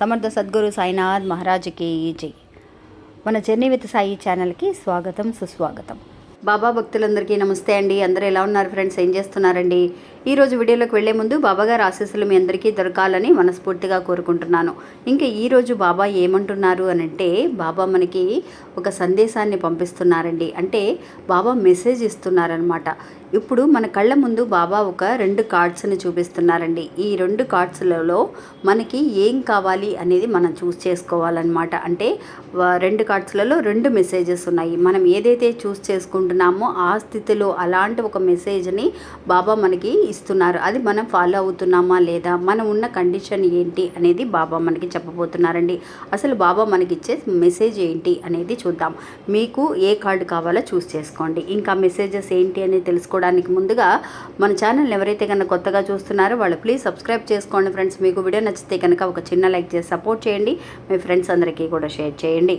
సమర్థ సద్గురు సాయినాథ్ మహారాజ్కి జై. మన జర్నీ విత్ సాయి ఛానల్కి స్వాగతం సుస్వాగతం. బాబా భక్తులందరికీ నమస్తే అండి. అందరూ ఎలా ఉన్నారు ఫ్రెండ్స్? ఏం చేస్తున్నారండి? ఈరోజు వీడియోలోకి వెళ్ళే ముందు బాబాగారు ఆశీస్సులు మీ అందరికీ దొరకాలని మనస్ఫూర్తిగా కోరుకుంటున్నాను. ఇంకా ఈరోజు బాబా ఏమంటున్నారు అని అంటే బాబా మనకి ఒక సందేశాన్ని పంపిస్తున్నారండి. అంటే బాబా మెసేజ్ ఇస్తున్నారనమాట ఇప్పుడు మన కళ్ళ ముందు బాబా ఒక రెండు కార్డ్స్ని చూపిస్తున్నారండి. ఈ రెండు కార్డ్స్లలో మనకి ఏం కావాలి అనేది మనం చూస్ చేసుకోవాలన్నమాట. అంటే రెండు కార్డ్స్లలో రెండు మెసేజెస్ ఉన్నాయి. మనం ఏదైతే చూస్ చేసుకుంటున్నామో ఆ స్థితిలో అలాంటి ఒక మెసేజ్ని బాబా మనకి ఇస్తున్నారు. అది మనం ఫాలో అవుతున్నామా లేదా? మనం ఉన్న కండిషన్ ఏంటి అనేది బాబా మనకి చెప్పబోతున్నారండి. అసలు బాబా మనకి ఇచ్చే మెసేజ్ ఏంటి అనేది చూద్దాం. మీకు ఏ కార్డు కావాలో చూస్ చేసుకోండి. ఇంకా మెసేజెస్ ఏంటి అనేది తెలుసుకోవడానికి ముందుగా మన ఛానల్ ఎవరైతే కనుక కొత్తగా చూస్తున్నారో వాళ్ళు ప్లీజ్ సబ్స్క్రైబ్ చేసుకోండి ఫ్రెండ్స్ మీకు వీడియో నచ్చితే కనుక ఒక చిన్న లైక్ చేసి సపోర్ట్ చేయండి. మీ ఫ్రెండ్స్ అందరికీ కూడా షేర్ చేయండి.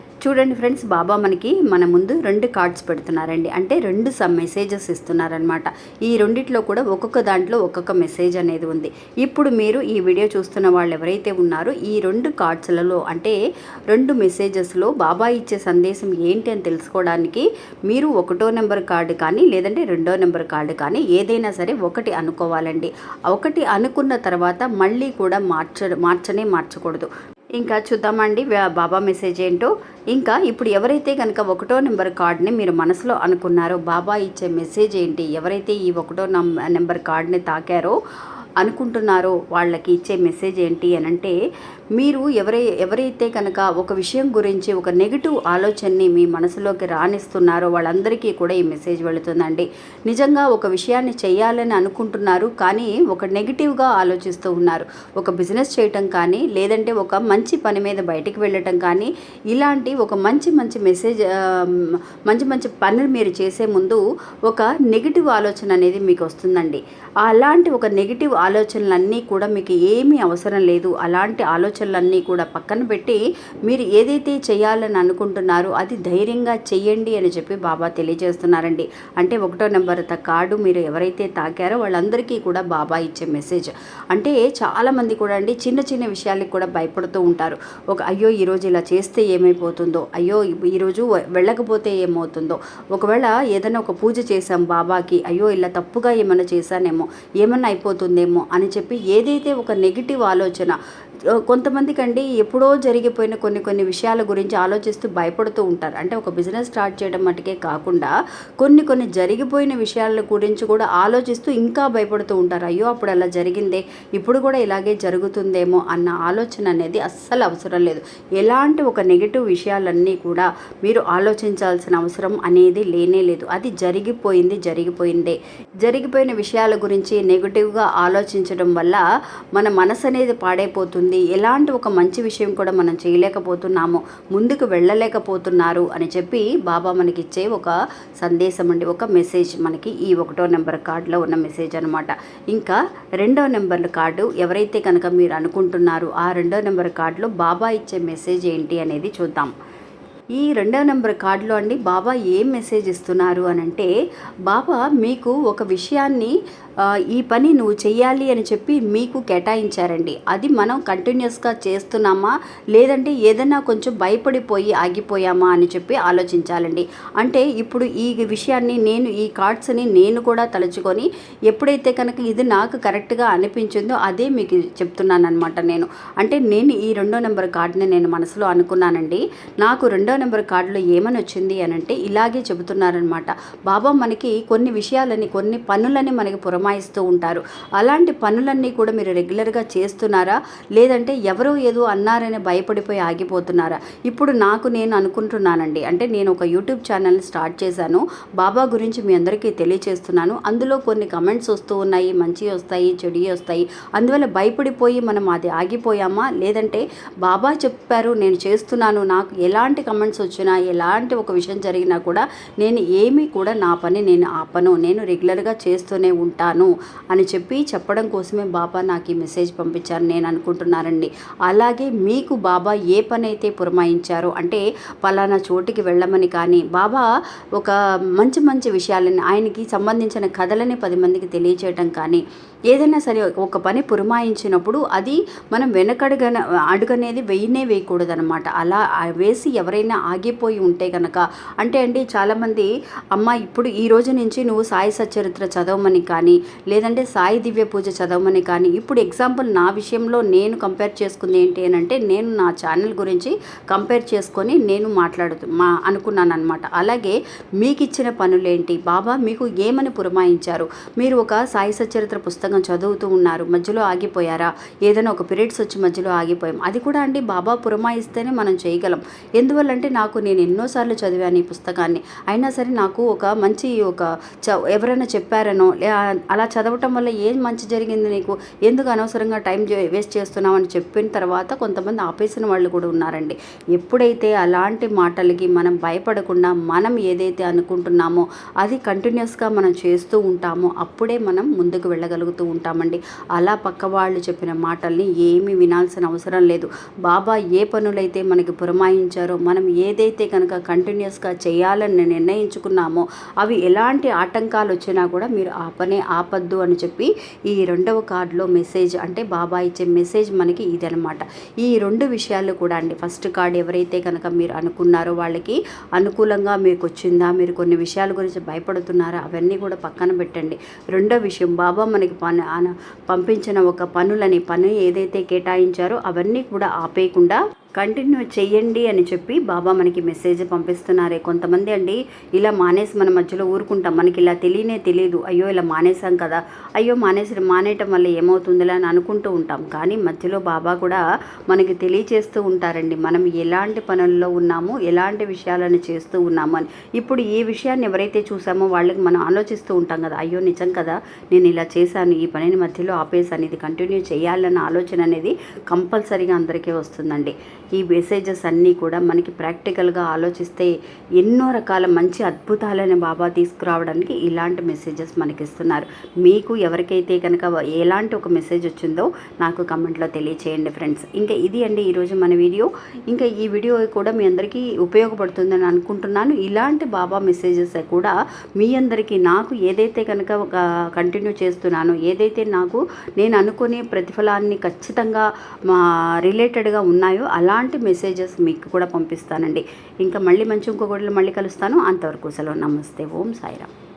చూడండి ఫ్రెండ్స్ బాబా మనకి మన ముందు రెండు కార్డ్స్ పెడుతున్నారండి. అంటే రెండు సమ్ మెసేజెస్ ఇస్తున్నారనమాట ఈ రెండిట్లో కూడా ఒక్కొక్క దాంట్లో ఒక్కొక్క మెసేజ్ అనేది ఉంది. ఇప్పుడు మీరు ఈ వీడియో చూస్తున్న వాళ్ళు ఎవరైతే ఉన్నారో ఈ రెండు కార్డ్స్లలో అంటే రెండు మెసేజెస్లో బాబా ఇచ్చే సందేశం ఏంటి అని తెలుసుకోవడానికి మీరు ఒకటో నెంబర్ కార్డు కానీ లేదంటే రెండో నెంబర్ కార్డు కానీ ఏదైనా సరే ఒకటి అనుకోవాలండి. ఒకటి అనుకున్న తర్వాత మళ్ళీ కూడా మార్చ మార్చనే మార్చకూడదు. ఇంకా చూద్దామండి. బాబా మెసేజ్ ఏంటో. ఇంకా ఇప్పుడు ఎవరైతే కనుక ఒకటో నెంబర్ కార్డ్ని మీరు మనసులో అనుకున్నారో బాబా ఇచ్చే మెసేజ్ ఏంటి? ఎవరైతే ఈ ఒకటో నం- నెంబర్ కార్డ్ని తాకారో అనుకుంటున్నారో వాళ్ళకి ఇచ్చే మెసేజ్ ఏంటి అని అంటే మీరు ఎవరై ఎవరైతే కనుక ఒక విషయం గురించి ఒక నెగిటివ్ ఆలోచనని మీ మనసులోకి రాణిస్తున్నారో వాళ్ళందరికీ కూడా ఈ మెసేజ్ వెళుతుందండి. నిజంగా ఒక విషయాన్ని చేయాలని అనుకుంటున్నారు కానీ ఒక నెగిటివ్గా ఆలోచిస్తూ ఉన్నారు. ఒక బిజినెస్ చేయటం కానీ లేదంటే ఒక మంచి పని మీద బయటికి వెళ్ళటం కానీ ఇలాంటి ఒక మంచి మంచి మెసేజ్ మంచి మంచి పనులు మీరు చేసే ముందు ఒక నెగిటివ్ ఆలోచన అనేది మీకు వస్తుందండి. అలాంటి ఒక నెగిటివ్ ఆలోచనలన్నీ కూడా మీకు ఏమీ అవసరం లేదు. అలాంటి ఆలోచనలన్నీ కూడా పక్కన పెట్టి మీరు ఏదైతే చేయాలని అనుకుంటున్నారో అది ధైర్యంగా చెయ్యండి అని చెప్పి బాబా తెలియజేస్తున్నారండి. అంటే ఒకటో నెంబర్ త కార్డు మీరు ఎవరైతే తాకారో వాళ్ళందరికీ కూడా బాబా ఇచ్చే మెసేజ్. అంటే చాలామంది కూడా అండి చిన్న చిన్న విషయాలకు కూడా భయపడుతూ ఉంటారు. ఒక అయ్యో ఈరోజు ఇలా చేస్తే ఏమైపోతుందో అయ్యో ఈరోజు వెళ్ళకపోతే ఏమవుతుందో. ఒకవేళ ఏదైనా ఒక పూజ చేశాం బాబాకి అయ్యో ఇలా తప్పుగా ఏమైనా చేశానేమో ఏమన్నా అయిపోతుందేమో అని చెప్పి ఏదైతే ఒక నెగిటివ్ ఆలోచన కొంతమందికి అండి ఎప్పుడో జరిగిపోయిన కొన్ని కొన్ని విషయాల గురించి ఆలోచిస్తూ భయపడుతూ ఉంటారు. అంటే ఒక బిజినెస్ స్టార్ట్ చేయడం మటుకే కాకుండా కొన్ని కొన్ని జరిగిపోయిన విషయాల గురించి కూడా ఆలోచిస్తూ ఇంకా భయపడుతూ ఉంటారు. అయ్యో అప్పుడు అలా జరిగిందే ఇప్పుడు కూడా ఇలాగే జరుగుతుందేమో అన్న ఆలోచన అనేది అస్సలు అవసరం లేదు. ఎలాంటి ఒక నెగిటివ్ విషయాలన్నీ కూడా మీరు ఆలోచించాల్సిన అవసరం అనేది లేనే లేదు. అది జరిగిపోయింది జరిగిపోయిందే. జరిగిపోయిన విషయాల గురించి నెగిటివ్గా ఆలోచించడం వల్ల మన మనసు అనేది పాడైపోతుంది. ఎలాంటి ఒక మంచి విషయం కూడా మనం చేయలేకపోతున్నాము. ముందుకు వెళ్ళలేకపోతున్నారు అని చెప్పి బాబా మనకి ఇచ్చే ఒక సందేశం అండి. ఒక మెసేజ్ మనకి ఈ ఒకటో నెంబర్ కార్డులో ఉన్న మెసేజ్ అనమాట ఇంకా రెండో నెంబర్ కార్డు ఎవరైతే కనుక మీరు అనుకుంటున్నారో ఆ రెండో నెంబర్ కార్డులో బాబా ఇచ్చే మెసేజ్ ఏంటి అనేది చూద్దాం. ఈ రెండో నెంబర్ కార్డులో అండి బాబా ఏం మెసేజ్ ఇస్తున్నారు అని అంటే బాబా మీకు ఒక విషయాన్ని ఈ పని నువ్వు చేయాలి అని చెప్పి మీకు కేటాయించారండి. అది మనం కంటిన్యూస్గా చేస్తున్నామా? లేదంటే ఏదైనా కొంచెం భయపడిపోయి ఆగిపోయామా అని చెప్పి ఆలోచించాలండి. అంటే ఇప్పుడు ఈ విషయాన్ని నేను ఈ కార్డ్స్ని నేను కూడా తలుచుకొని ఎప్పుడైతే కనుక ఇది నాకు కరెక్ట్గా అనిపించిందో అదే మీకు చెప్తున్నాను అనమాట నేను. అంటే నేను ఈ రెండో నెంబర్ కార్డుని నేను మనసులో అనుకున్నానండి. నాకు రెండో నెంబర్ కార్డులో ఏమని వచ్చింది అని అంటే ఇలాగే చెబుతున్నారనమాట బాబా మనకి కొన్ని విషయాలని కొన్ని పనులని మనకి పురం పురమాయిస్తూ ఉంటారు. అలాంటి పనులన్నీ కూడా మీరు రెగ్యులర్గా చేస్తున్నారా? లేదంటే ఎవరో ఏదో అన్నారని భయపడిపోయి ఆగిపోతున్నారా? ఇప్పుడు నాకు నేను అనుకుంటున్నానండి. అంటే నేను ఒక యూట్యూబ్ ఛానల్ స్టార్ట్ చేశాను. బాబా గురించి మీ అందరికీ తెలియచేస్తున్నాను. అందులో కొన్ని కమెంట్స్ వస్తూ ఉన్నాయి. మంచి వస్తాయి చెడు వస్తాయి. అందువల్ల భయపడిపోయి మనం అది ఆగిపోయామా? లేదంటే బాబా చెప్పారు నేను చేస్తున్నాను. నాకు ఎలాంటి కమెంట్స్ వచ్చినా ఎలాంటి ఒక విషయం జరిగినా కూడా నేను ఏమీ కూడా నా పని నేను ఆపను. నేను రెగ్యులర్గా చేస్తూనే ఉంటాను అని చెప్పి చెప్పడం కోసమే బాబా నాకు ఈ మెసేజ్ పంపించారు. నేను అనుకుంటున్నానండి. అలాగే మీకు బాబా ఏ పని అయితే పురమాయించారో అంటే పలానా చోటికి వెళ్ళమని కానీ బాబా ఒక మంచి మంచి విషయాలని ఆయనకి సంబంధించిన కథలని పది మందికి తెలియచేయటం కానీ ఏదైనా సరే ఒక పని పురమాయించినప్పుడు అది మనం వెనకడుగన అడుగనేది వెయ్యనే వేయకూడదు అనమాట అలా వేసి ఎవరైనా ఆగిపోయి ఉంటే కనుక అంటే అండి చాలామంది అమ్మ ఇప్పుడు ఈ రోజు నుంచి నువ్వు సాయి సచరిత్ర చదవమని కానీ లేదంటే సాయి దివ్య పూజ చదవమని కానీ ఇప్పుడు ఎగ్జాంపుల్ నా విషయంలో నేను కంపేర్ చేసుకుంది ఏంటి అని అంటే నేను నా ఛానల్ గురించి కంపేర్ చేసుకొని నేను మాట్లాడుతు మా అనుకున్నాను అనమాట అలాగే మీకు ఇచ్చిన పనులేంటి? బాబా మీకు ఏమని పురమాయించారు? మీరు ఒక సాయి సచరిత్ర పుస్తకం చదువుతూ ఉన్నారు మధ్యలో ఆగిపోయారా? ఏదైనా ఒక పీరియడ్స్ వచ్చి మధ్యలో ఆగిపోయాం. అది కూడా అండి బాబా పురమాయిస్తేనే మనం చేయగలం. ఎందువల్లంటే నాకు నేను ఎన్నోసార్లు చదివాను ఈ పుస్తకాన్ని. అయినా సరే నాకు ఒక మంచి ఒక చ ఎవరైనా చెప్పారనో అలా చదవటం వల్ల ఏం మంచి జరిగింది నీకు? ఎందుకు అనవసరంగా టైం వేస్ట్ చేస్తున్నావు అని చెప్పిన తర్వాత కొంతమంది ఆపేసిన వాళ్ళు కూడా ఉన్నారండి. ఎప్పుడైతే అలాంటి మాటలకి మనం భయపడకుండా మనం ఏదైతే అనుకుంటున్నామో అది కంటిన్యూస్గా మనం చేస్తూ ఉంటామో అప్పుడే మనం ముందుకు వెళ్ళగలుగుతూ ఉంటామండి. అలా పక్క వాళ్ళు చెప్పిన మాటల్ని ఏమీ వినాల్సిన అవసరం లేదు. బాబా ఏ పనులైతే మనకి పురమాయించారో మనం ఏదైతే కనుక కంటిన్యూస్గా చేయాలని నిర్ణయించుకున్నామో అవి ఎలాంటి ఆటంకాలు వచ్చినా కూడా మీరు ఆ పనే ఆపద్దు అని చెప్పి ఈ రెండవ కార్డులో మెసేజ్ అంటే బాబా ఇచ్చే మెసేజ్ మనకి ఇదనమాట. ఈ రెండు విషయాలు కూడా అండి. ఫస్ట్ కార్డ్ ఎవరైతే కనుక మీరు అనుకున్నారో వాళ్ళకి అనుకూలంగా మీకు వచ్చిందా మీరు కొన్ని విషయాల గురించి భయపడుతున్నారా అవన్నీ కూడా పక్కన పెట్టండి. రెండో విషయం బాబా మనకి పని పంపించిన ఒక పనులని పని ఏదైతే కేటాయించారో అవన్నీ కూడా ఆపేయకుండా కంటిన్యూ చెయ్యండి అని చెప్పి బాబా మనకి మెసేజ్ పంపిస్తున్నారే. కొంతమంది అండి ఇలా మానేసి మన మధ్యలో ఊరుకుంటాం. మనకి ఇలా తెలియనే తెలియదు. అయ్యో ఇలా మానేసాం కదా. అయ్యో మానేసి మానేయటం వల్ల ఏమవుతుందిలే అని అనుకుంటూ ఉంటాం. కానీ మధ్యలో బాబా కూడా మనకి తెలియచేస్తూ ఉంటారండి. మనం ఎలాంటి పనుల్లో ఉన్నామో ఎలాంటి విషయాలను చేస్తూ ఉన్నాము అని. ఇప్పుడు ఈ విషయాన్ని ఎవరైతే చూసామో వాళ్ళకి మనం ఆలోచిస్తూ ఉంటాం కదా అయ్యో నిజం కదా నేను ఇలా చేశాను ఈ పనిని మధ్యలో ఆపేసాను ఇది కంటిన్యూ చేయాలన్న ఆలోచన అనేది కంపల్సరీగా అందరికీ వస్తుందండి. ఈ మెసేజెస్ అన్నీ కూడా మనకి ప్రాక్టికల్గా ఆలోచిస్తే ఎన్నో రకాల మంచి అద్భుతాలని బాబా తీసుకురావడానికి ఇలాంటి మెసేజెస్ మనకి ఇస్తున్నారు మీకు ఎవరికైతే కనుక ఎలాంటి ఒక మెసేజ్ వచ్చిందో నాకు కమెంట్లో తెలియచేయండి ఫ్రెండ్స్. ఇంకా ఇది అండి ఈరోజు మన వీడియో. ఇంకా ఈ వీడియో కూడా మీ అందరికీ ఉపయోగపడుతుందని అనుకుంటున్నాను. ఇలాంటి బాబా మెసేజెస్ కూడా మీ అందరికీ నాకు ఏదైతే కనుక కంటిన్యూ చేస్తున్నానో ఏదైతే నాకు నేను అనుకునే ప్రతిఫలాన్ని ఖచ్చితంగా మా రిలేటెడ్గా ఉన్నాయో అలా అలాంటి మెసేజెస్ మీకు కూడా పంపిస్తానండి. ఇంకా మళ్ళీ మంచి ఇంకొకటి మళ్ళీ కలుస్తాను. అంతవరకు సెలవు. నమస్తే. ఓం సాయిరామ్.